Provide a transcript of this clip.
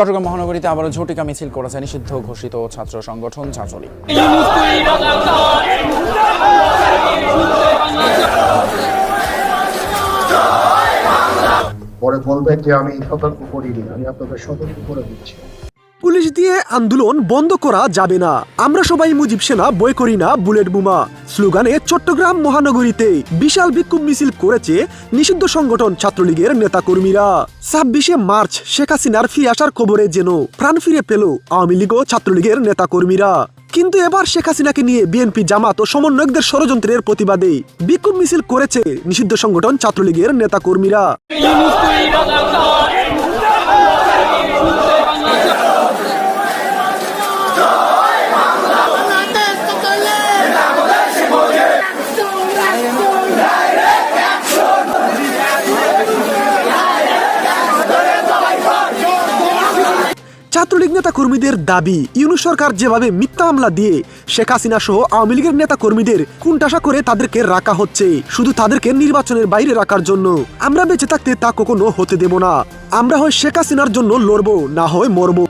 চট্টগ্রাম মহানগরীতে আবারও ঝটিকা মিছিল করেছে নিষিদ্ধ ঘোষিত ছাত্র সংগঠন ছাত্রলীগ। পরে বলবে যে আমি সতর্ক করিনি, আমি আপনাদের সতর্ক করে দিচ্ছি। পুলিশ দিয়ে আন্দোলন বন্ধ করা যাবে না। আমরা সবাই মুজিব সেনা, বই করি না, বুলেট বোমা। স্লোগানে চট্টগ্রাম মহানগরীতে বিশাল বিক্ষোভ মিছিল করেছে নিষিদ্ধ সংগঠন ছাত্রলীগের নেতাকর্মীরা। ছাব্বিশে মার্চ শেখ হাসিনার ফিরে আসার খবরে যেন প্রাণ ফিরে পেল আওয়ামী লীগ ও ছাত্রলীগের নেতাকর্মীরা। কিন্তু এবার শেখ হাসিনাকে নিয়ে বিএনপি, জামাত ও সমন্বয়কদের ষড়যন্ত্রের প্রতিবাদে বিক্ষোভ মিছিল করেছে নিষিদ্ধ সংগঠন ছাত্রলীগের নেতাকর্মীরা। ছাত্রলীগ নেতা কর্মীদের দাবি, ইউনু সরকার যেভাবে মিথ্যা মামলা দিয়ে শেখ হাসিনা সহ আওয়ামী লীগের নেতা কর্মীদের কুণ্ঠাসা করে তাদেরকে রাখা হচ্ছে, শুধু তাদেরকে নির্বাচনের বাইরে রাখার জন্য। আমরা বেঁচে থাকতে তা কখনো হতে দেব না। আমরা হয় শেখ হাসিনার জন্য লড়বো, না হয় মরবো।